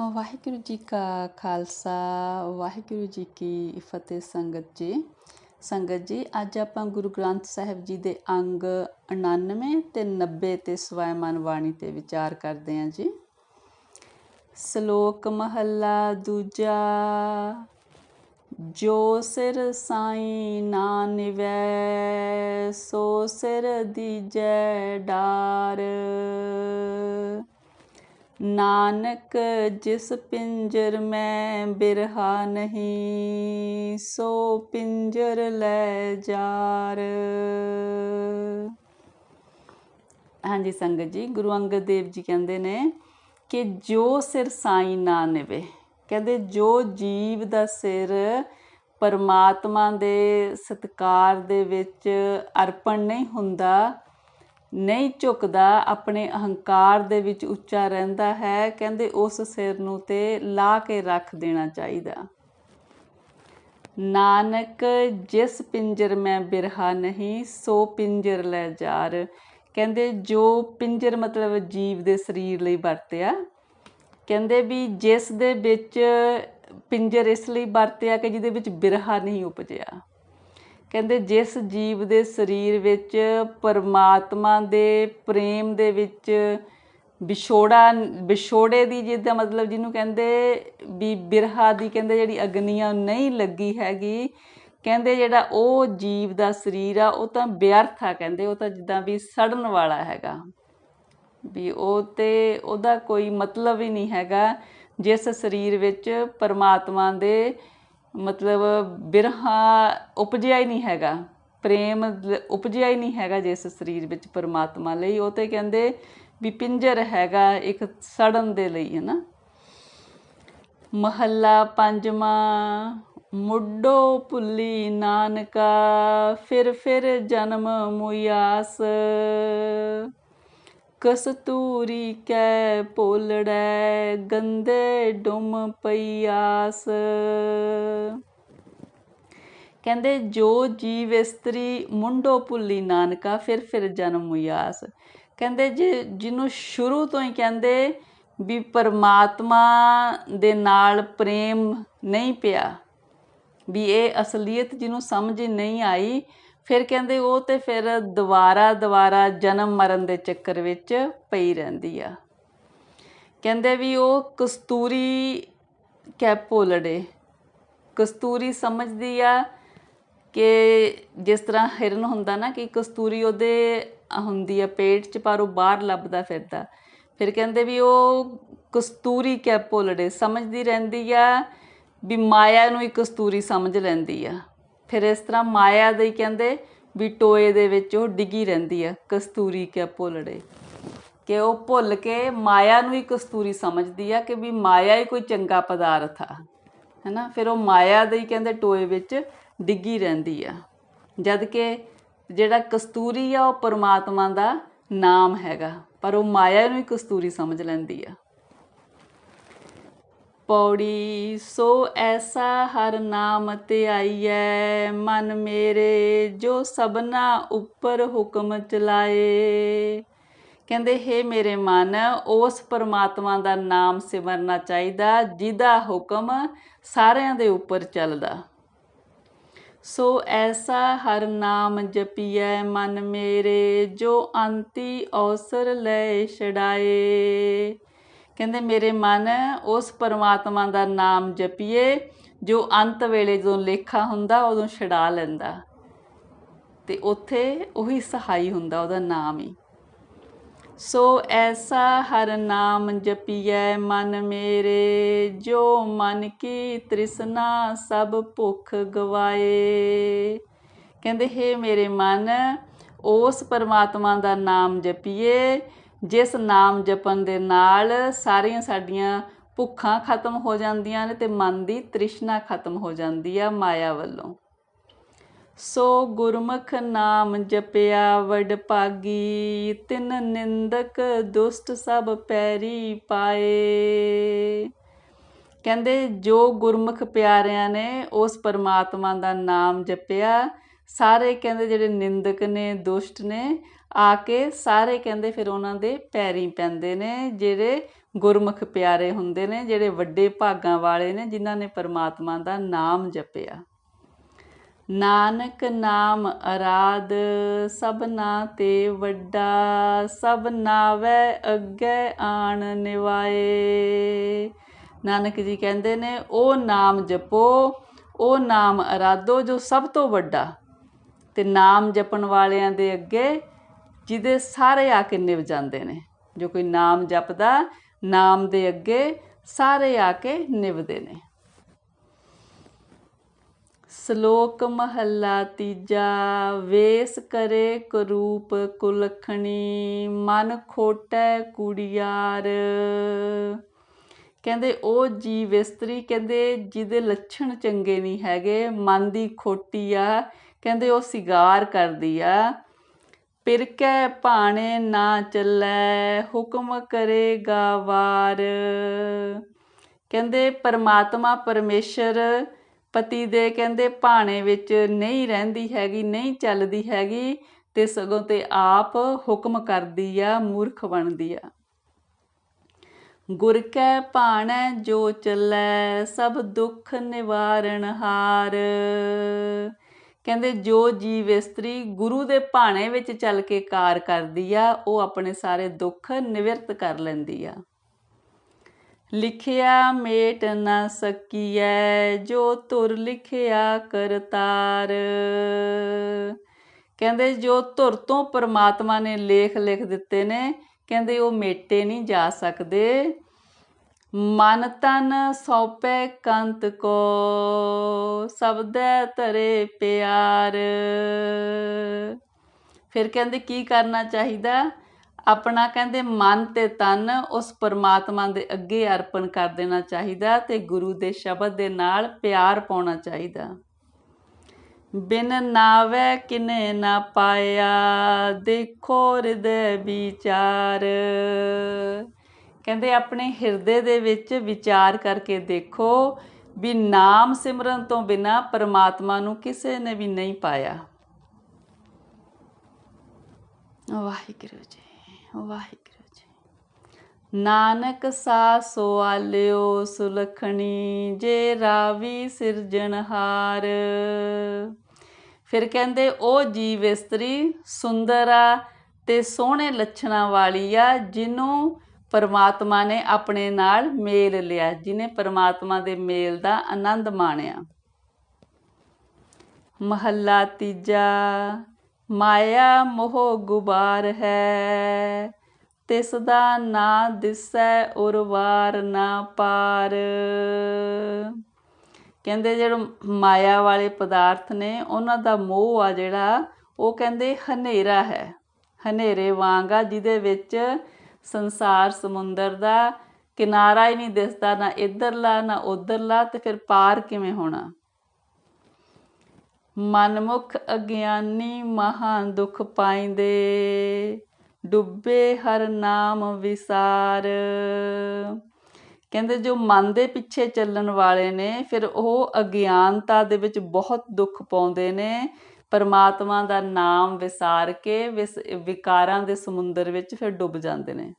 ਵਾਹਿਗੁਰੂ ਜੀ ਕਾ ਖਾਲਸਾ, ਵਾਹਿਗੁਰੂ ਜੀ ਕੀ ਫਤਿਹ ਸੰਗਤ ਜੀ। ਸੰਗਤ ਜੀ, ਅੱਜ ਆਪਾਂ ਗੁਰੂ ਗ੍ਰੰਥ ਸਾਹਿਬ ਜੀ ਦੇ ਅੰਗ 99 ਤੇ 90 ਤੇ ਸਵੈਮਨ ਬਾਣੀ ਤੇ ਵਿਚਾਰ ਕਰਦੇ ਹਾਂ ਜੀ। ਸ਼ਲੋਕ ਮਹੱਲਾ ਦੂਜਾ, ਜੋ ਸਿਰ ਸਾਈ ਨਾ ਨਿਵੈ, ਸੋ ਸਿਰ ਦੀਜੈ ਡਾਰ। ਨਾਨਕ ਜਿਸ ਪਿੰਜਰ ਮੈਂ ਬਿਰਹਾ ਨਹੀਂ, ਸੋ ਪਿੰਜਰ ਲੈ ਜਾਰ। ਹਾਂਜੀ ਸੰਗਤ ਜੀ, ਗੁਰੂ ਅੰਗਦ ਦੇਵ ਜੀ ਕਹਿੰਦੇ ਨੇ ਕਿ ਜੋ ਸਿਰ ਸਾਈ ਨਾ ਨਿਵੇ, ਕਹਿੰਦੇ ਜੋ ਜੀਵ ਦਾ ਸਿਰ ਪਰਮਾਤਮਾ ਦੇ ਸਤਕਾਰ ਦੇ ਵਿੱਚ ਅਰਪਣ ਨਹੀਂ ਹੁੰਦਾ ਨਹੀਂ ਝੁਕਦਾ, ਆਪਣੇ ਅਹੰਕਾਰ ਦੇ ਵਿੱਚ ਉੱਚਾ ਰਹਿੰਦਾ ਹੈ, ਕਹਿੰਦੇ ਉਸ ਸਿਰ ਨੂੰ ਤੇ ਲਾ ਕੇ ਰੱਖ ਦੇਣਾ ਚਾਹੀਦਾ। ਨਾਨਕ, ਜਿਸ ਪਿੰਜਰ ਮੈਂ ਬਿਰਹਾ ਨਹੀਂ, ਸੋ ਪਿੰਜਰ ਲੈ ਜਾਰ। ਕਹਿੰਦੇ, ਜੋ ਪਿੰਜਰ ਮਤਲਬ ਜੀਵ ਦੇ ਸਰੀਰ ਲਈ ਵਰਤਿਆ। ਕਹਿੰਦੇ ਵੀ ਜਿਸ ਦੇ ਵਿੱਚ ਪਿੰਜਰ ਇਸ ਲਈ ਵਰਤਿਆ ਕਿ ਜਿਹਦੇ ਵਿੱਚ ਬਿਰਹਾ ਨਹੀਂ ਉਪਜਿਆ। ਕਹਿੰਦੇ ਜਿਸ ਜੀਵ ਦੇ ਸਰੀਰ ਵਿੱਚ ਪਰਮਾਤਮਾ ਦੇ ਪ੍ਰੇਮ ਦੇ ਵਿੱਚ ਵਿਛੋੜਾ, ਵਿਛੋੜੇ ਦੀ ਜਿਹਦਾ ਮਤਲਬ ਜਿਹਨੂੰ ਕਹਿੰਦੇ ਵੀ ਬਿਰਹਾ ਦੀ ਕਹਿੰਦੇ ਜਿਹੜੀ ਅਗਨੀਆਂ ਨਹੀਂ ਲੱਗੀ ਹੈਗੀ, ਕਹਿੰਦੇ ਜਿਹੜਾ ਉਹ ਜੀਵ ਦਾ ਸਰੀਰ ਆ, ਉਹ ਤਾਂ ਬਿਅਰਥ ਆ ਕਹਿੰਦੇ, ਉਹ ਤਾਂ ਜਿੱਦਾਂ ਵੀ ਸੜਨ ਵਾਲਾ ਹੈਗਾ। ਵੀ ਉਹ ਤੇ ਉਹਦਾ ਕੋਈ ਮਤਲਬ ਹੀ ਨਹੀਂ ਹੈਗਾ, ਜਿਸ ਸਰੀਰ ਵਿੱਚ ਪਰਮਾਤਮਾ ਦੇ ਮਤਲਬ ਬਿਰਹਾ ਉਪਜਿਆ ਹੀ ਨਹੀਂ ਹੈਗਾ। ਪ੍ਰੇਮ ਉਪਜਿਆ ਹੀ ਨਹੀਂ ਹੈਗਾ ਜਿਸ ਸਰੀਰ ਵਿੱਚ ਪਰਮਾਤਮਾ ਲਈ। ਉਹ ਤੇ ਕਹਿੰਦੇ ਵੀ ਪਿੰਜਰ ਹੈਗਾ ਇੱਕ ਸੜਨ ਦੇ ਲਈ, ਹੈ ਨਾ। ਮਹੱਲਾ ਪੰਜਵਾਂ, ਮੁੱਢੋ ਭੁੱਲੀ ਨਾਨਕਾ, ਫਿਰ ਫਿਰ ਜਨਮ ਮੁਯਾਸ ਕਸਤੂਰੀ ਕੈ ਪੋਲੜੈ ਗੰਦੇ ਡੁਮ ਪਈਆਸ ਕਹਿੰਦੇ, ਜੋ ਜੀਵ ਇਸਤਰੀ ਮੁੰਡੋ ਭੁੱਲੀ ਨਾਨਕਾ, ਫਿਰ ਫਿਰ ਜਨਮ ਮੁਯਾਸ ਕਹਿੰਦੇ, ਜੇ ਜਿਹਨੂੰ ਸ਼ੁਰੂ ਤੋਂ ਹੀ ਕਹਿੰਦੇ ਵੀ ਪਰਮਾਤਮਾ ਦੇ ਨਾਲ ਪ੍ਰੇਮ ਨਹੀਂ ਪਿਆ, ਵੀ ਇਹ ਅਸਲੀਅਤ ਜਿਹਨੂੰ ਸਮਝ ਨਹੀਂ ਆਈ ਫਿਰ ਕਹਿੰਦੇ ਉਹ ਤੇ ਫਿਰ ਦੁਬਾਰਾ ਦੁਬਾਰਾ ਜਨਮ ਮਰਨ ਦੇ ਚੱਕਰ ਵਿੱਚ ਪਈ ਰਹਿੰਦੀ ਆ। ਕਹਿੰਦੇ ਵੀ ਉਹ ਕਸਤੂਰੀ ਕੈਪੋਲੜੇ ਕਸਤੂਰੀ ਸਮਝਦੀ ਆ ਕਿ ਜਿਸ ਤਰ੍ਹਾਂ ਹਿਰਨ ਹੁੰਦਾ ਨਾ ਕਿ ਕਸਤੂਰੀ ਉਹਦੇ ਹੁੰਦੀ ਆ ਪੇਟ 'ਚ, ਪਰ ਉਹ ਬਾਹਰ ਲੱਭਦਾ ਫਿਰਦਾ। ਫਿਰ ਕਹਿੰਦੇ ਵੀ ਉਹ ਕਸਤੂਰੀ ਕੈਪੋਲੜੇ ਸਮਝਦੀ ਰਹਿੰਦੀ ਆ ਵੀ ਮਾਇਆ ਨੂੰ ਹੀ ਕਸਤੂਰੀ ਸਮਝ ਲੈਂਦੀ ਆ। ਫਿਰ ਇਸ ਤਰ੍ਹਾਂ ਮਾਇਆ ਦੇ ਕਹਿੰਦੇ ਵੀ ਟੋਏ ਦੇ ਵਿੱਚ ਉਹ ਡਿੱਗੀ ਰਹਿੰਦੀ ਆ, ਕਸਤੂਰੀ ਕਿਆ ਭੁੱਲੜੇ। ਕਿ ਉਹ ਭੁੱਲ ਕੇ ਮਾਇਆ ਨੂੰ ਹੀ ਕਸਤੂਰੀ ਸਮਝਦੀ ਆ ਕਿ ਵੀ ਮਾਇਆ ਹੀ ਕੋਈ ਚੰਗਾ ਪਦਾਰਥ ਆ। ਹੈਨਾ? ਫਿਰ ਉਹ ਮਾਇਆ ਦੇ ਹੀ ਕਹਿੰਦੇ ਟੋਏ ਵਿੱਚ ਡਿੱਗੀ ਰਹਿੰਦੀ ਆ। ਜਦ ਕਿ ਜਿਹੜਾ ਕਸਤੂਰੀ ਆ, ਉਹ ਪਰਮਾਤਮਾ ਦਾ ਨਾਮ ਹੈਗਾ, ਪਰ ਉਹ ਮਾਇਆ ਨੂੰ ਹੀ ਕਸਤੂਰੀ ਸਮਝ ਲੈਂਦੀ ਆ। ਪੌੜੀ, ਸੋ ਐਸਾ ਹਰ ਨਾਮ ਤੇ ਆਈਐ। ਮਨ ਮੇਰੇ ਜੋ ਸਭਨਾ ਉੱਪਰ ਹੁਕਮ ਚਲਾਏ। ਕਹਿੰਦੇ, ਹੈ ਮੇਰੇ ਮਨ, ਉਸ ਪਰਮਾਤਮਾ ਦਾ ਨਾਮ ਸਿਮਰਨਾ ਚਾਹੀਦਾ, ਜਿਹਦਾ ਹੁਕਮ ਸਾਰਿਆਂ ਦੇ ਉੱਪਰ ਚੱਲਦਾ। ਸੋ ਐਸਾ ਹਰ ਨਾਮ ਜਪੀਐ, ਮਨ ਮੇਰੇ ਜੋ ਅੰਤੀ ਔਸਰ ਲੈ ਛਡਾਏ। ਕਹਿੰਦੇ, ਮੇਰੇ ਮਨ ਉਸ ਪਰਮਾਤਮਾ ਦਾ ਨਾਮ ਜਪੀਏ, ਜੋ ਅੰਤ ਵੇਲੇ ਜਦੋਂ ਲੇਖਾ ਹੁੰਦਾ, ਉਦੋਂ ਛਡਾ ਲੈਂਦਾ। ਤੇ ਉੱਥੇ ਉਹੀ ਸਹਾਈ ਹੁੰਦਾ, ਉਹਦਾ ਨਾਮ ਹੀ। ਸੋ ਐਸਾ ਹਰ ਨਾਮ ਜਪੀਐ ਮਨ ਮੇਰੇ, ਜੋ ਮਨ ਕੀ ਤ੍ਰਿਸ਼ਨਾ ਸਭ ਭੁੱਖ ਗਵਾਏ। ਕਹਿੰਦੇ, ਹੈ ਮੇਰੇ ਮਨ, ਉਸ ਪਰਮਾਤਮਾ ਦਾ ਨਾਮ ਜਪੀਏ ਜਿਸ ਨਾਮ ਜਪਣ ਦੇ ਨਾਲ ਸਾਰੀਆਂ ਸਾਡੀਆਂ ਭੁੱਖਾਂ ਖਤਮ ਹੋ ਜਾਂਦੀਆਂ ਨੇ ਤੇ ਮਨ ਦੀ ਤ੍ਰਿਸ਼ਨਾ ਖਤਮ ਹੋ ਜਾਂਦੀ ਆ ਮਾਇਆ ਵੱਲੋਂ। ਸੋ ਗੁਰਮੁਖ ਨਾਮ ਜਪਿਆ ਵਡ ਭਾਗੀ, ਤਿਨ ਨਿੰਦਕ ਦੁਸ਼ਟ ਸਭ ਪੈਰੀ ਪਾਏ। ਕਹਿੰਦੇ ਜੋ ਗੁਰਮੁਖ ਪਿਆਰਿਆਂ ਨੇ ਉਸ ਪਰਮਾਤਮਾ ਦਾ ਨਾਮ ਜਪਿਆ ਸਾਰੇ ਕਹਿੰਦੇ ਜਿਹੜੇ ਨਿੰਦਕ ਨੇ, ਦੁਸ਼ਟ ਨੇ, ਆ ਕੇ ਸਾਰੇ ਕਹਿੰਦੇ ਫਿਰ ਉਹਨਾਂ ਦੇ ਪੈਰੀ ਪੈਂਦੇ ਨੇ, ਜਿਹੜੇ ਗੁਰਮੁਖ ਪਿਆਰੇ ਹੁੰਦੇ ਨੇ, ਜਿਹੜੇ ਵੱਡੇ ਭਾਗਾਂ ਵਾਲੇ ਨੇ, ਜਿਨ੍ਹਾਂ ਨੇ ਪਰਮਾਤਮਾ ਦਾ ਨਾਮ ਜਪਿਆ। ਨਾਨਕ ਨਾਮ ਅਰਾਧ ਸਭਨਾ ਤੇ ਵੱਡਾ, ਸਭ ਨਾਵੇ ਅੱਗੇ ਆਣ ਨਿਵਾਏ। ਨਾਨਕ ਜੀ ਕਹਿੰਦੇ ਨੇ, ਉਹ ਨਾਮ ਜਪੋ, ਉਹ ਨਾਮ ਅਰਾਧੋ ਜੋ ਸਭ ਤੋਂ ਵੱਡਾ ਤੇ ਨਾਮ ਜਪਣ ਵਾਲਿਆਂ ਦੇ ਅੱਗੇ ਜਿਹਦੇ ਸਾਰੇ ਆ ਕੇ ਨਿਭ ਜਾਂਦੇ ਨੇ। ਜੋ ਕੋਈ ਨਾਮ ਜਪਦਾ, ਨਾਮ ਦੇ ਅੱਗੇ ਸਾਰੇ ਆ ਕੇ ਨਿਭਦੇ ਨੇ। ਸ਼ਲੋਕ ਮਹੱਲਾ ਤੀਜਾ, ਵੇਸ ਕਰੇ ਕਰੂਪ ਕੁਲਖਣੀ, ਮਨ ਖੋਟੈ ਕੁੜੀਆਰ। ਕਹਿੰਦੇ ਉਹ ਜੀਵ ਇਸਤਰੀ ਕਹਿੰਦੇ ਜਿਹਦੇ ਲੱਛਣ ਚੰਗੇ ਨਹੀਂ ਹੈਗੇ, ਮਨ ਦੀ ਖੋਟੀ ਆ ਕਹਿੰਦੇ ਉਹ ਸਿਗਾਰ ਕਰਦੀ ਆ, ਪਿਰਕੈ ਭਾਣੇ ਨਾ ਚੱਲੈ, ਹੁਕਮ ਕਰੇਗਾ ਵਾਰ ਕਹਿੰਦੇ ਪਰਮਾਤਮਾ ਪਰਮੇਸ਼ਰ ਪਤੀ ਦੇ ਕਹਿੰਦੇ ਭਾਣੇ ਵਿੱਚ ਨਹੀਂ ਰਹਿੰਦੀ ਹੈਗੀ, ਨਹੀਂ ਚੱਲਦੀ ਹੈਗੀ ਤੇ ਸਗੋਂ ਤੇ ਆਪ ਹੁਕਮ ਕਰਦੀ ਆ, ਮੂਰਖ ਬਣਦੀ ਆ। ਗੁਰ ਕੈ ਭਾਣੈ ਜੋ ਚੱਲੈ, ਸਭ ਦੁੱਖ ਨਿਵਾਰਨ ਹਾਰ। ਕਹਿੰਦੇ ਜੋ ਜੀਵ ਇਸਤਰੀ ਗੁਰੂ ਦੇ ਭਾਣੇ ਵਿੱਚ ਚੱਲ ਕੇ ਕਾਰ ਕਰਦੀ ਆ, ਉਹ ਆਪਣੇ ਸਾਰੇ ਦੁੱਖ ਨਿਵਰਤ ਕਰ ਲੈਂਦੀ ਆ। ਲਿਖਿਆ ਮੇਟ ਨਾ ਸਕੀਐ, ਜੋ ਤੁਰ ਲਿਖਿਆ ਕਰਤਾਰ ਕਹਿੰਦੇ ਜੋ ਧੁਰ ਤੋਂ ਪਰਮਾਤਮਾ ਨੇ ਲੇਖ ਲਿਖ ਦਿੱਤੇ ਨੇ, ਕਹਿੰਦੇ ਉਹ ਮੇਟੇ ਨਹੀਂ ਜਾ ਸਕਦੇ। ਮਨ ਤਨ ਸੌਪੇ ਕੰਤ ਕੋ, ਸਬਦੈ ਧਰੇ ਪਿਆਰ। ਫਿਰ ਕਹਿੰਦੇ, ਕੀ ਕਰਨਾ ਚਾਹੀਦਾ? ਆਪਣਾ ਕਹਿੰਦੇ, ਮਨ ਤੇ ਤਨ ਉਸ ਪਰਮਾਤਮਾ ਦੇ ਅੱਗੇ ਅਰਪਣ ਕਰ ਦੇਣਾ ਚਾਹੀਦਾ ਤੇ ਗੁਰੂ ਦੇ ਸ਼ਬਦ ਦੇ ਨਾਲ ਪਿਆਰ ਪਾਉਣਾ ਚਾਹੀਦਾ। ਬਿਨ ਨਾਵੇ ਕਿਨੇ ਨਾ ਪਾਇਆ, ਦੇਖੋ ਹਿਰਦੇ ਵਿਚਾਰ। ਕਹਿੰਦੇ ਆਪਣੇ ਹਿਰਦੇ ਦੇ ਵਿੱਚ ਵਿਚਾਰ ਕਰਕੇ ਦੇਖੋ ਵੀ ਨਾਮ ਸਿਮਰਨ ਤੋਂ ਬਿਨਾ ਪਰਮਾਤਮਾ ਨੂੰ ਕਿਸੇ ਨੇ ਵੀ ਨਹੀਂ ਪਾਇਆ। ਵਾਹਿਗੁਰੂ ਜੀ ਵਾਹਿਗੁਰੂ ਜੀ। ਨਾਨਕ ਸਾ ਸੋਆਲਿਓ ਸੁਲਖਣੀ, ਜੇ ਰਾਵੀ ਸਿਰਜਣਹਾਰ ਫਿਰ ਕਹਿੰਦੇ, ਉਹ ਜੀਵ ਇਸਤਰੀ ਸੁੰਦਰ ਆ ਤੇ ਸੋਹਣੇ ਲੱਛਣਾਂ ਵਾਲੀ ਆ ਜਿਹਨੂੰ ਪਰਮਾਤਮਾ ਨੇ ਆਪਣੇ ਨਾਲ ਮੇਲ ਲਿਆ, ਜਿਨੇ ਪਰਮਾਤਮਾ ਦੇ ਮੇਲ ਦਾ ਆਨੰਦ ਮਾਣਿਆ। ਮਹੱਲਾ ਤੀਜਾ, ਮਾਇਆ ਮੋਹ ਗੁਬਾਰ ਹੈ, ਤਿਸ ਦਾ ਨਾ ਦਿਸੈ ਉਰਵਾਰ ਨਾ ਪਾਰ। ਕਹਿੰਦੇ ਜਿਹੜੇ ਮਾਇਆ ਵਾਲੇ ਪਦਾਰਥ ਨੇ, ਉਹਨਾਂ ਦਾ ਮੋਹ ਆ ਜਿਹੜਾ, ਉਹ ਕਹਿੰਦੇ ਹਨੇਰਾ ਹੈ। ਹਨੇਰੇ ਵਾਂਗਾ ਜਿਹਦੇ ਵਿੱਚ ਸੰਸਾਰ ਸਮੁੰਦਰ ਦਾ ਕਿਨਾਰਾ ਹੀ ਨਹੀਂ ਦਿਸਦਾ, ਨਾ ਇਧਰਲਾ, ਨਾ ਉਧਰਲਾ ਤੇ ਫਿਰ ਪਾਰ ਕਿਵੇਂ ਹੋਣਾ? ਮਨਮੁਖ ਅਗਿਆਨੀ ਮਹਾ ਦੁਖ ਪਾਇੰਦੇ ਡੁੱਬੇ ਹਰ ਨਾਮ ਵਿਸਾਰ। ਕਹਿੰਦੇ ਜੋ ਮਨ ਦੇ ਪਿੱਛੇ ਚੱਲਣ ਵਾਲੇ ਨੇ, ਫਿਰ ਉਹ ਅਗਿਆਨਤਾ ਦੇ ਵਿੱਚ ਬਹੁਤ ਦੁੱਖ ਪਾਉਂਦੇ ਨੇ ਪਰਮਾਤਮਾ ਦਾ ਨਾਮ ਵਿਸਾਰ ਕੇ ਵਿਕਾਰਾਂ ਦੇ ਸਮੁੰਦਰ ਵਿੱਚ ਫਿਰ ਡੁੱਬ ਜਾਂਦੇ ਨੇ।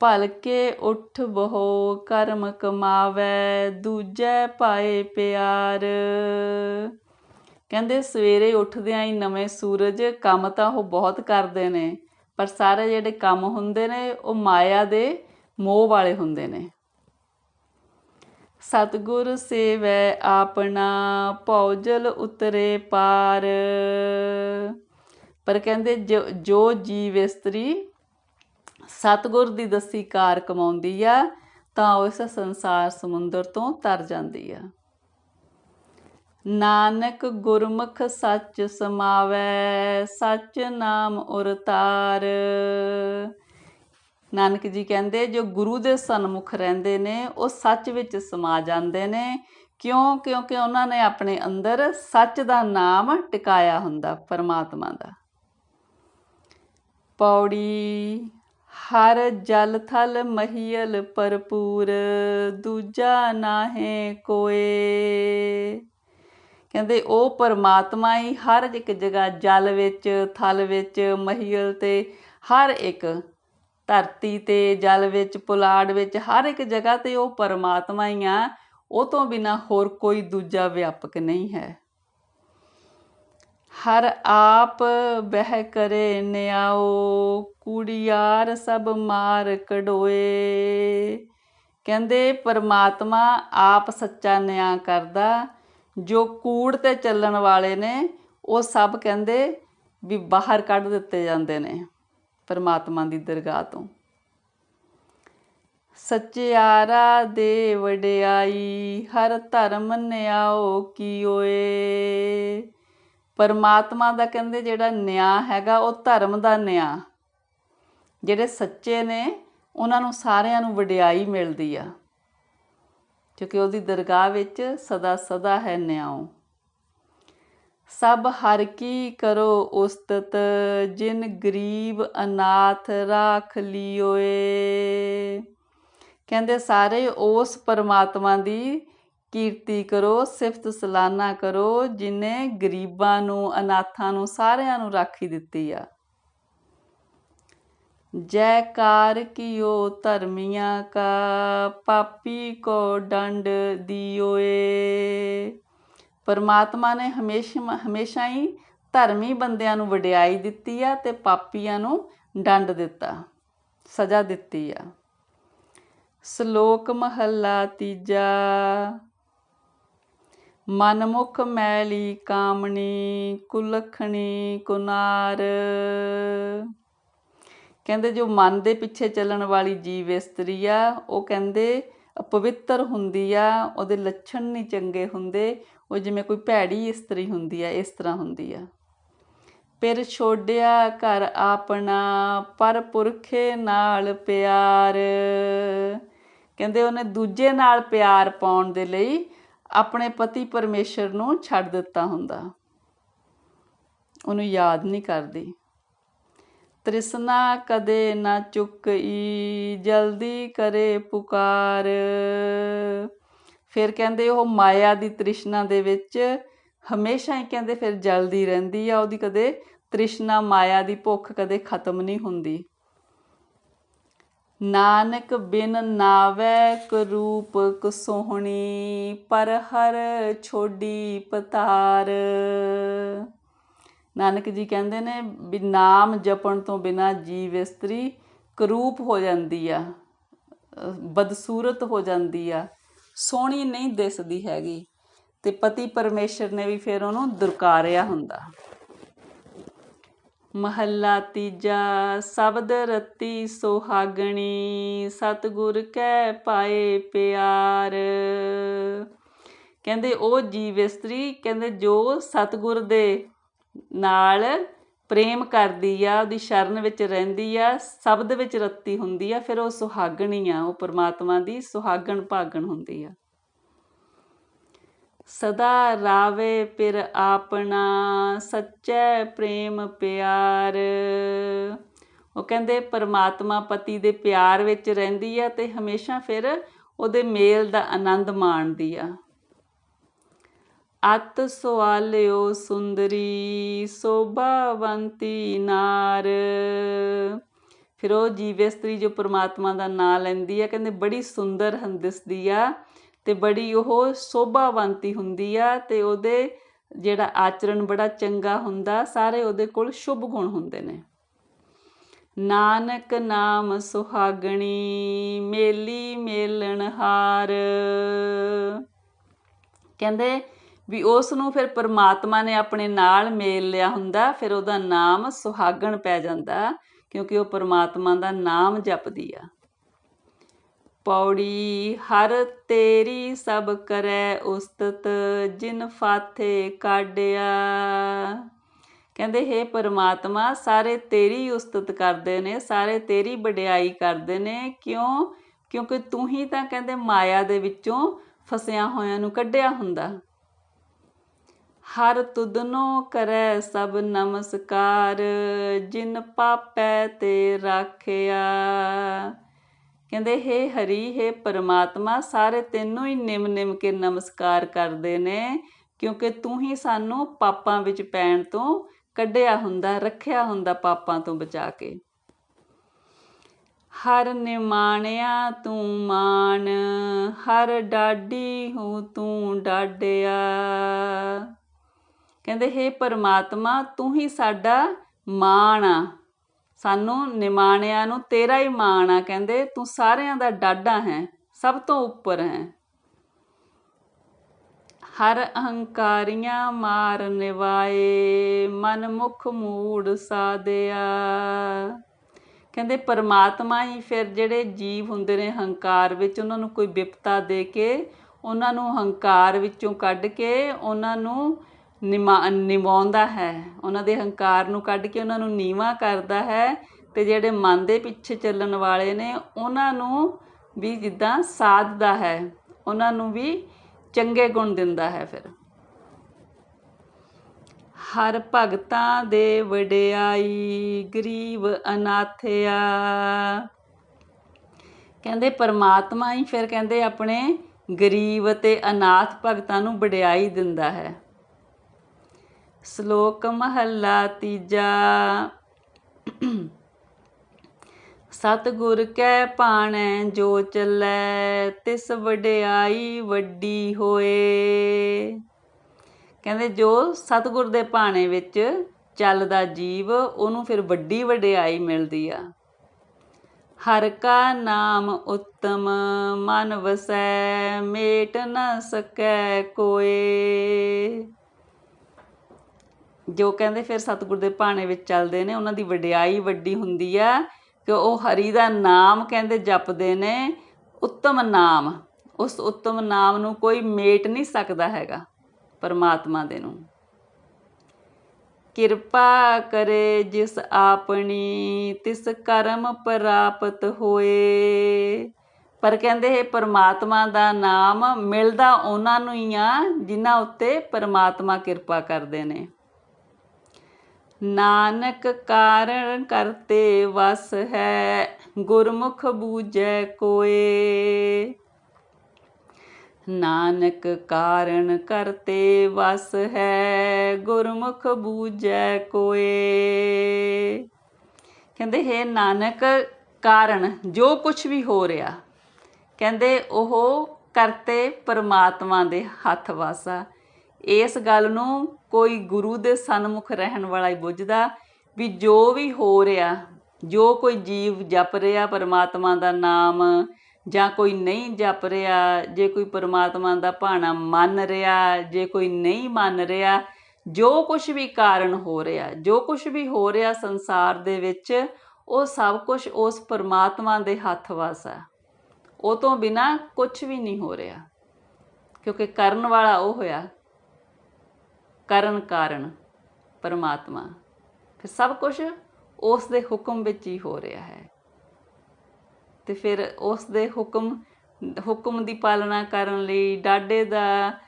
ਭਲਕੇ ਉਠ ਬਹੁ, ਕਰਮ ਕਮਾਵੇ, ਦੂਜੇ ਪਾਏ ਪਿਆਰ। ਕਹਿੰਦੇ ਸਵੇਰੇ ਉੱਠਦਿਆਂ ਹੀ ਨਵੇਂ ਸੂਰਜ, ਕੰਮ ਤਾਂ ਉਹ ਬਹੁਤ ਕਰਦੇ ਨੇ, ਪਰ ਸਾਰੇ ਜਿਹੜੇ ਕੰਮ ਹੁੰਦੇ ਨੇ, ਉਹ ਮਾਇਆ ਦੇ ਮੋਹ ਵਾਲੇ ਹੁੰਦੇ ਨੇ। ਸਤਿਗੁਰ ਸੇਵੈ ਆਪਣਾ ਪੌਜਲ ਉਤਰੇ ਪਾਰ। ਪਰ ਕਹਿੰਦੇ ਜੋ ਜੀਵ ਇਸਤਰੀ ਸਤਗੁਰ ਦੀ ਦਸੀ ਕਾਰ ਕਮਾਉਂਦੀ ਆ, ਤਾਂ ਉਸ ਸੰਸਾਰ ਸਮੁੰਦਰ ਤੋਂ ਤਰ ਜਾਂਦੀ ਆ। ਨਾਨਕ ਗੁਰਮੁਖ ਸੱਚ ਸਮਾਵੈ, ਸੱਚ ਨਾਮ ਉਰਤਾਰ। ਨਾਨਕ ਜੀ ਕਹਿੰਦੇ, ਜੋ ਗੁਰੂ ਦੇ ਸਨਮੁਖ ਰਹਿੰਦੇ ਨੇ, ਉਹ ਸੱਚ ਵਿੱਚ ਸਮਾ ਜਾਂਦੇ ਨੇ। ਕਿਉਂ? ਕਿਉਂਕਿ ਉਹਨਾਂ ਨੇ ਆਪਣੇ ਅੰਦਰ ਸੱਚ ਦਾ ਨਾਮ ਟਿਕਾਇਆ ਹੁੰਦਾ, ਪਰਮਾਤਮਾ ਦਾ। ਪੌੜੀ, ਹਰ ਜਲ ਥਲ ਮਹੀਲ ਭਰਪੂਰ, ਦੂਜਾ ਨਾਹੇ ਕੋਏ। ਕਹਿੰਦੇ, ਉਹ ਪਰਮਾਤਮਾ ਹੀ ਹਰ ਇੱਕ ਜਗ੍ਹਾ ਜਲ ਵਿੱਚ, ਥਲ ਵਿੱਚ ਮਹੀਲ ਤੇ ਹਰ ਇੱਕ ਧਰਤੀ ਤੇ, ਜਲ ਵਿੱਚ, ਪੁਲਾੜ ਵਿੱਚ, ਹਰ ਇੱਕ ਜਗ੍ਹਾ ਤੇ ਉਹ ਪਰਮਾਤਮਾ ਹੀ ਆ। ਉਹ ਤੋਂ ਬਿਨਾ ਹੋਰ ਕੋਈ ਦੂਜਾ ਵਿਆਪਕ ਨਹੀਂ ਹੈ। ਹਰ ਆਪ ਬਹਿ ਕਰੇ ਨਿਆਓ, ਕੁੜੀਆਰ ਸਭ ਮਾਰ ਕਢੋਏ। ਕਹਿੰਦੇ, ਪਰਮਾਤਮਾ ਆਪ ਸੱਚਾ ਨਿਆਂ ਕਰਦਾ। ਜੋ ਕੂੜ ਤੇ ਚੱਲਣ ਵਾਲੇ ਨੇ, ਉਹ ਸਭ ਕਹਿੰਦੇ ਵੀ ਬਾਹਰ ਕੱਢ ਦਿੱਤੇ ਜਾਂਦੇ ਨੇ। ਪਰਮਾਤਮਾ ਦੀ ਦਰਗਾਹ ਤੋਂ। ਸਚਿਆਰਾ ਦੇ ਵਡਿਆਈ, ਹਰ ਧਰਮ ਨਿਆਓ ਕੀ ਓਏ ਪਰਮਾਤਮਾ ਦਾ ਕਹਿੰਦੇ ਜਿਹੜਾ ਨਿਆਂ ਹੈਗਾ, ਉਹ ਧਰਮ ਦਾ ਨਿਆਂ। ਜਿਹੜੇ ਸੱਚੇ ਨੇ, ਉਹਨਾਂ ਨੂੰ ਸਾਰਿਆਂ ਨੂੰ ਵਡਿਆਈ ਮਿਲਦੀ ਆ। ਕਿਉਂਕਿ ਉਹਦੀ ਦਰਗਾਹ ਵਿੱਚ ਸਦਾ ਸਦਾ ਹੈ ਨਿਆਓ ਸਭ ਹਰ ਕੀ ਕਰੋ ਉਸਤਤ, ਜਿਨ ਗਰੀਬ ਅਨਾਥ ਰਾਖ ਲਿਓਏ। ਕਹਿੰਦੇ ਸਾਰੇ ਉਸ ਪਰਮਾਤਮਾ ਦੀ ਕੀਰਤੀ ਕਰੋ, ਸਿਫਤ ਸਲਾਨਾ ਕਰੋ, ਜਿਨੇ ਗਰੀਬਾਂ ਨੂੰ, ਅਨਾਥਾਂ ਨੂੰ, ਸਾਰਿਆਂ ਨੂੰ ਰਾਖੀ ਦਿੱਤੀ ਆ। ਜੈਕਾਰ ਕੀਓ ਧਰਮੀਆਂ ਕਾ, ਪਾਪੀ ਕੋ ਡੰਡ ਦਿਓਏ। ਪਰਮਾਤਮਾ ਨੇ ਹਮੇਸ਼ਾ ਹਮੇਸ਼ਾ ਹੀ ਧਰਮੀ ਬੰਦਿਆਂ ਨੂੰ ਵਡਿਆਈ ਦਿੱਤੀ ਆ ਤੇ ਪਾਪੀਆਂ ਨੂੰ ਡੰਡ ਦਿੱਤਾ, ਸਜ਼ਾ ਦਿੱਤੀ ਆ। ਸ਼ਲੋਕ ਮਹੱਲਾ ਤੀਜਾ। ਮਨਮੁਖ ਮੈਲੀ ਕਾਮਣੀ ਕੁਲਖਣੀ ਕੁਨਾਰ। ਕਹਿੰਦੇ ਜੋ ਮਨ ਦੇ ਪਿੱਛੇ ਚੱਲਣ ਵਾਲੀ ਜੀਵ ਇਸਤਰੀ ਆ, ਉਹ ਕਹਿੰਦੇ ਪਵਿੱਤਰ ਹੁੰਦੀ ਆ, ਉਹਦੇ ਲੱਛਣ ਨਹੀਂ ਚੰਗੇ ਹੁੰਦੇ ਉਹ ਜਿਵੇਂ ਕੋਈ ਭੈੜੀ ਇਸਤਰੀ ਹੁੰਦੀ ਆ, ਇਸ ਤਰ੍ਹਾਂ ਹੁੰਦੀ ਆ। ਫਿਰ ਛੋੜਿਆ ਘਰ ਆਪਣਾ, ਪਰ ਪੁਰਖੇ ਨਾਲ ਪਿਆਰ। ਕਹਿੰਦੇ ਉਹਨੇ ਦੂਜੇ ਨਾਲ ਪਿਆਰ ਪਾਉਣ ਦੇ ਲਈ ਆਪਣੇ ਪਤੀ ਪਰਮੇਸ਼ਰ ਨੂੰ ਛੱਡ ਦਿੱਤਾ ਹੁੰਦਾ। ਉਹਨੂੰ ਯਾਦ ਨਹੀਂ ਕਰਦੀ। ਤ੍ਰਿਸ਼ਨਾ ਕਦੇ ਨਾ ਚੁੱਕਈ, ਜਲਦੀ ਕਰੇ ਪੁਕਾਰ। ਫਿਰ ਕਹਿੰਦੇ ਉਹ ਮਾਇਆ ਦੀ ਤ੍ਰਿਸ਼ਨਾ ਦੇ ਵਿੱਚ ਹਮੇਸ਼ਾ ਹੀ ਕਹਿੰਦੇ ਫਿਰ ਜਲਦੀ ਰਹਿੰਦੀ ਆ, ਉਹਦੀ ਕਦੇ ਤ੍ਰਿਸ਼ਨਾ ਮਾਇਆ ਦੀ ਭੁੱਖ ਕਦੇ ਖਤਮ ਨਹੀਂ ਹੁੰਦੀ। ਨਾਨਕ ਬਿਨ ਨਾਵੈ ਕਰੂਪ ਕਸੋਹਣੀ, ਪਰ ਹਰ ਛੋਡੀ ਪਤਾਰ। ਨਾਨਕ ਜੀ ਕਹਿੰਦੇ ਨੇ ਵੀ ਨਾਮ ਜਪਣ ਤੋਂ ਬਿਨਾ ਜੀਵ ਇਸਤਰੀ ਕਰੂਪ ਹੋ ਜਾਂਦੀ ਆ, ਬਦਸੂਰਤ ਹੋ ਜਾਂਦੀ ਆ। ਸੋਹਣੀ ਨਹੀਂ ਦਿਸਦੀ ਹੈਗੀ ਤੇ ਪਤੀ ਪਰਮੇਸ਼ਰ ਨੇ ਵੀ ਫਿਰ ਉਹਨੂੰ ਦੁਰਕਾਰਿਆ ਹੁੰਦਾ। ਮਹੱਲਾ ਤੀਜਾ, ਸ਼ਬਦ ਰਤੀ ਸੁਹਾਗਣੀ, ਸਤਗੁਰ ਕੈ ਪਾਏ ਪਿਆਰ। ਕਹਿੰਦੇ ਉਹ ਜੀਵ ਇਸਤਰੀ, ਕਹਿੰਦੇ ਜੋ ਸਤਗੁਰ ਦੇ ਨਾਲ ਪ੍ਰੇਮ ਕਰਦੀ ਆ, ਉਹਦੀ ਸ਼ਰਨ ਵਿੱਚ ਰਹਿੰਦੀ ਆ, ਸ਼ਬਦ ਵਿੱਚ ਰੱਤੀ ਹੁੰਦੀ ਆ, ਫਿਰ ਉਹ ਸੁਹਾਗਣੀ ਆ, ਉਹ ਪਰਮਾਤਮਾ ਦੀ ਸੁਹਾਗਣ ਭਾਗਣ ਹੁੰਦੀ ਆ। ਸਦਾ ਰਾਵੇ ਪਿਰ ਆਪਣਾ, ਸੱਚੇ ਪ੍ਰੇਮ ਪਿਆਰ। ਉਹ ਕਹਿੰਦੇ ਪਰਮਾਤਮਾ ਪਤੀ ਦੇ ਪਿਆਰ ਵਿੱਚ ਰਹਿੰਦੀ ਆ ਤੇ ਹਮੇਸ਼ਾ ਫਿਰ ਉਹਦੇ ਮੇਲ ਦਾ ਆਨੰਦ ਮਾਣਦੀ ਆ। ਅਤ ਸਵਾਲਿਓ ਸੁੰਦਰੀ ਸੋਭਾਵੰਤੀ ਨਾਰ। ਫਿਰ ਉਹ ਜੀਵ ਇਸਤਰੀ ਜੋ ਪ੍ਰਮਾਤਮਾ ਦਾ ਨਾਮ ਲੈਂਦੀ ਆ ਕਹਿੰਦੇ ਬੜੀ ਸੁੰਦਰ ਹੰਦਸਦੀ ਆ ਤੇ ਬੜੀ ਉਹ ਸੋਭਾਵੰਤੀ ਹੁੰਦੀ ਆ ਤੇ ਉਹਦੇ ਜਿਹੜਾ ਆਚਰਣ ਬੜਾ ਚੰਗਾ ਹੁੰਦਾ, ਸਾਰੇ ਉਹਦੇ ਕੋਲ ਸ਼ੁਭ ਗੁਣ ਹੁੰਦੇ ਨੇ। ਨਾਨਕ ਨਾਮ ਸੁਹਾਗਣੀ, ਮੇਲੀ ਮੇਲਣਹਾਰ ਕਹਿੰਦੇ ਵੀ ਉਸ ਨੂੰ ਫਿਰ ਪਰਮਾਤਮਾ ਨੇ ਆਪਣੇ ਨਾਲ ਮੇਲ ਲਿਆ ਹੁੰਦਾ, ਫਿਰ ਉਹਦਾ ਨਾਮ ਸੁਹਾਗਣ ਪੈ ਜਾਂਦਾ, ਕਿਉਂਕਿ ਉਹ ਪਰਮਾਤਮਾ ਦਾ ਨਾਮ ਜਪਦੀ ਆ। ਪੌੜੀ, ਹਰ ਤੇਰੀ ਸਭ ਕਰੈ ਉਸਤਤ, ਜਿਨ ਫਾਥੇ ਕਾਢਿਆ। ਕਹਿੰਦੇ, ਹੈ ਪਰਮਾਤਮਾ, ਸਾਰੇ ਤੇਰੀ ਉਸਤਤ ਕਰਦੇ ਨੇ, ਸਾਰੇ ਤੇਰੀ ਵਡਿਆਈ ਕਰਦੇ ਨੇ, ਕਿਉਂ? ਕਿਉਂਕਿ ਤੂੰ ਹੀ ਤਾਂ ਕਹਿੰਦੇ ਮਾਇਆ ਦੇ ਵਿੱਚੋਂ ਫਸਿਆ ਹੋਇਆਂ ਨੂੰ ਕੱਢਿਆ ਹੁੰਦਾ। ਹਰ ਤੁਦਨੋ ਕਰੈ ਸਭ ਨਮਸਕਾਰ, ਜਿਨ ਪਾਪੈ ਤੇ ਰਾਖਿਆ। ਕਹਿੰਦੇ, ਹੇ ਹਰੀ, ਹੇ ਪਰਮਾਤਮਾ, ਸਾਰੇ ਤੈਨੂੰ ਹੀ ਨਿਮ ਨਿਮ ਕੇ ਨਮਸਕਾਰ ਕਰਦੇ ਨੇ, ਕਿਉਂਕਿ ਤੂੰ ਹੀ ਸਾਨੂੰ ਪਾਪਾਂ ਵਿੱਚ ਪੈਣ ਤੋਂ ਕੱਢਿਆ ਹੁੰਦਾ, ਰੱਖਿਆ ਹੁੰਦਾ ਪਾਪਾਂ ਤੋਂ ਬਚਾ ਕੇ। ਹਰ ਨਿਮਾਣਿਆ ਤੂੰ ਮਾਨ ਹਰ ਡਾਡੀ ਹੂੰ ਤੂੰ ਡਾਡਿਆ ਕਹਿੰਦੇ, ਹੇ ਪਰਮਾਤਮਾ, ਤੂੰ ਹੀ ਸਾਡਾ ਮਾਣ ਆ। ਸਾਨੂੰ ਨਿਮਾਣਿਆਂ ਨੂੰ ਤੇਰਾ ਹੀ ਮਾਣ ਆ, ਕਹਿੰਦੇ, ਤੂੰ ਸਾਰਿਆਂ ਦਾ ਡਾਡਾ ਹੈ, ਸਭ ਤੋਂ ਉੱਪਰ ਹੈ। ਹਰ ਅਹੰਕਾਰੀਆਂ ਮਾਰ ਨਿਵਾਏ, ਮਨ ਮੁਖ ਮੂੜ ਸਾਧਿਆ। ਕਹਿੰਦੇ, ਪਰਮਾਤਮਾ ਹੀ ਫਿਰ ਜਿਹੜੇ ਜੀਵ ਹੁੰਦੇ ਨੇ ਹੰਕਾਰ ਵਿੱਚ, ਉਹਨਾਂ ਨੂੰ ਕੋਈ ਵਿਪਤਾ ਦੇ ਕੇ, ਉਹਨਾਂ ਨੂੰ ਹੰਕਾਰ ਵਿੱਚੋਂ ਕੱਢ ਕੇ, ਉਹਨਾਂ ਨੂੰ ਨਿਮਾ ਨਿਵਾਉਂਦਾ ਹੈ। ਉਹਨਾਂ ਦੇ ਹੰਕਾਰ ਨੂੰ ਕੱਢ ਕੇ ਉਹਨਾਂ ਨੂੰ ਨੀਵਾਂ ਕਰਦਾ ਹੈ ਤੇ ਜਿਹੜੇ ਮਨ ਦੇ ਪਿੱਛੇ ਚੱਲਣ ਵਾਲੇ ਨੇ, ਉਹਨਾਂ ਨੂੰ ਵੀ ਜਿੱਦਾਂ ਸਾਧਦਾ ਹੈ। ਉਹਨਾਂ ਨੂੰ ਵੀ ਚੰਗੇ ਗੁਣ ਦਿੰਦਾ ਹੈ ਫਿਰ। ਹਰ ਭਗਤਾਂ ਦੇ ਵਡਿਆਈ, ਗਰੀਬ ਅਨਾਥਿਆ। ਕਹਿੰਦੇ ਪਰਮਾਤਮਾ ਹੀ ਫਿਰ ਕਹਿੰਦੇ ਆਪਣੇ ਗਰੀਬ ਤੇ ਅਨਾਥ ਭਗਤਾਂ ਨੂੰ ਵਡਿਆਈ ਦਿੰਦਾ ਹੈ। ਸ਼ਲੋਕ ਮਹੱਲਾ ਤੀਜਾ। ਸਤਗੁਰ ਕੈ ਪਾਣੈ ਜੋ ਚੱਲੈ, ਤਿਸ ਵਡਿਆਈ ਵੱਡੀ ਹੋਏ। ਕਹਿੰਦੇ ਜੋ ਸਤਗੁਰ ਦੇ ਪਾਣੇ ਵਿੱਚ ਚੱਲਦਾ ਜੀਵ, ਉਹਨੂੰ ਫਿਰ ਵੱਡੀ ਵਡਿਆਈ ਮਿਲਦੀ ਆ। ਹਰ ਕਾ ਨਾਮ ਉੱਤਮ, ਮਨ ਵਸੈ, ਮੇਟ ਨ ਸਕੈ ਕੋਏ। ਜੋ ਕਹਿੰਦੇ ਫਿਰ ਸਤਿਗੁਰ ਦੇ ਭਾਣੇ ਵਿੱਚ ਚੱਲਦੇ ਨੇ, ਉਹਨਾਂ ਦੀ ਵਡਿਆਈ ਵੱਡੀ ਹੁੰਦੀ ਆ ਕਿ ਉਹ ਹਰੀ ਦਾ ਨਾਮ ਕਹਿੰਦੇ ਜਪਦੇ ਨੇ, ਉੱਤਮ ਨਾਮ। ਉਸ ਉੱਤਮ ਨਾਮ ਨੂੰ ਕੋਈ ਮੇਟ ਨਹੀਂ ਸਕਦਾ ਹੈਗਾ ਪਰਮਾਤਮਾ ਦੇ ਨੂੰ। ਕਿਰਪਾ ਕਰੇ ਜਿਸ ਆਪਣੀ, ਤਿਸ ਕਰਮ ਪ੍ਰਾਪਤ ਹੋਏ। ਪਰ ਕਹਿੰਦੇ ਇਹ ਪਰਮਾਤਮਾ ਦਾ ਨਾਮ ਮਿਲਦਾ ਉਹਨਾਂ ਨੂੰ ਹੀ ਆ, ਜਿਨ੍ਹਾਂ ਉੱਤੇ ਪਰਮਾਤਮਾ ਕਿਰਪਾ ਕਰਦੇ ਨੇ। ਨਾਨਕ ਕਾਰਣ ਕਰਤੇ ਵਸ ਹੈ, ਗੁਰਮੁਖ ਬੂਝੈ ਕੋਏ। ਨਾਨਕ ਕਾਰਣ ਕਰਤੇ ਵਸ ਹੈ, ਗੁਰਮੁਖ ਬੂਝੈ ਕੋਏ। ਕਹਿੰਦੇ, ਹੈ ਨਾਨਕ ਕਾਰਣ, ਜੋ ਕੁਝ ਵੀ ਹੋ ਰਿਹਾ, ਕਹਿੰਦੇ, ਉਹ ਕਰਤੇ ਪਰਮਾਤਮਾ ਦੇ ਹੱਥ ਵਾਸਾ। ਇਸ ਗੱਲ ਨੂੰ ਕੋਈ ਗੁਰੂ ਦੇ ਸਨਮੁਖ ਰਹਿਣ ਵਾਲਾ ਹੀ ਬੁੱਝਦਾ ਵੀ ਜੋ ਵੀ ਹੋ ਰਿਹਾ, ਜੋ ਕੋਈ ਜੀਵ ਜਪ ਰਿਹਾ ਪਰਮਾਤਮਾ ਦਾ ਨਾਮ ਜਾਂ ਕੋਈ ਨਹੀਂ ਜਪ ਰਿਹਾ, ਜੇ ਕੋਈ ਪਰਮਾਤਮਾ ਦਾ ਭਾਣਾ ਮੰਨ ਰਿਹਾ, ਜੇ ਕੋਈ ਨਹੀਂ ਮੰਨ ਰਿਹਾ, ਜੋ ਕੁਝ ਵੀ ਕਾਰਨ ਹੋ ਰਿਹਾ, ਜੋ ਕੁਝ ਵੀ ਹੋ ਰਿਹਾ ਸੰਸਾਰ ਦੇ ਵਿੱਚ, ਉਹ ਸਭ ਕੁਝ ਉਸ ਪਰਮਾਤਮਾ ਦੇ ਹੱਥ ਵਾਸ ਆ। ਉਹ ਤੋਂ ਬਿਨਾ ਕੁਝ ਵੀ ਨਹੀਂ ਹੋ ਰਿਹਾ। ਕਿਉਂਕਿ ਕਰਨ ਵਾਲਾ ਉਹ ਹੋਇਆ ਕਰਨ ਕਾਰਨ ਪਰਮਾਤਮਾ। ਫਿਰ ਸਭ ਕੁਝ ਉਸ ਦੇ ਹੁਕਮ ਵਿੱਚ ਹੀ ਹੋ ਰਿਹਾ ਹੈ। ਤੇ ਫਿਰ ਉਸ ਦੇ ਹੁਕਮ ਹੁਕਮ ਦੀ ਪਾਲਣਾ ਕਰਨ ਲਈ ਡਾਡੇ ਦਾ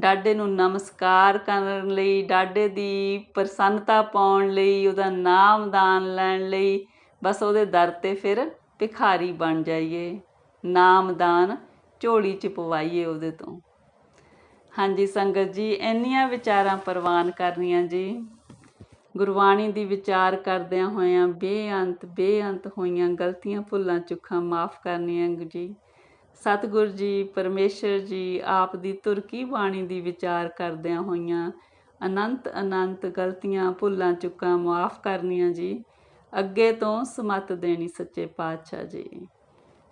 ਡਾਡੇ ਨੂੰ ਨਮਸਕਾਰ ਕਰਨ ਲਈ ਡਾਡੇ ਦੀ ਪ੍ਰਸੰਨਤਾ ਪਾਉਣ ਲਈ, ਉਹਦਾ ਨਾਮ ਦਾਨ ਲੈਣ ਲਈ, ਬਸ ਉਹਦੇ ਦਰ ਤੇ ਫਿਰ ਭਿਖਾਰੀ ਬਣ ਜਾਈਏ। ਨਾਮ ਦਾਨ ਝੋਲੀ ਚ ਪਵਾਈਏ ਉਹਦੇ ਤੋਂ। ਹਾਂਜੀ ਸੰਗਤ ਜੀ, ਇੰਨੀਆਂ ਵਿਚਾਰਾਂ ਪ੍ਰਵਾਨ ਕਰਨੀਆਂ ਜੀ। ਗੁਰਬਾਣੀ ਦੀ ਵਿਚਾਰ ਕਰਦਿਆਂ ਹੋਇਆਂ ਬੇਅੰਤ ਬੇਅੰਤ ਹੋਈਆਂ ਗਲਤੀਆਂ ਭੁੱਲਾਂ ਚੁੱਕਾਂ ਮਾਫ ਕਰਨੀਆਂ ਜੀ। ਸਤਿਗੁਰ ਜੀ, ਪਰਮੇਸ਼ਰ ਜੀ, ਆਪ ਦੀ ਤੁਰਕੀ ਬਾਣੀ ਦੀ ਵਿਚਾਰ ਕਰਦਿਆਂ ਹੋਈਆਂ ਅਨੰਤ ਅਨੰਤ ਗਲਤੀਆਂ ਭੁੱਲਾਂ ਚੁੱਕਾਂ ਮਾਫ ਕਰਨੀਆਂ ਜੀ। ਅੱਗੇ ਤੋਂ ਸਮਤ ਦੇਣੀ ਸੱਚੇ ਪਾਤਸ਼ਾਹ ਜੀ।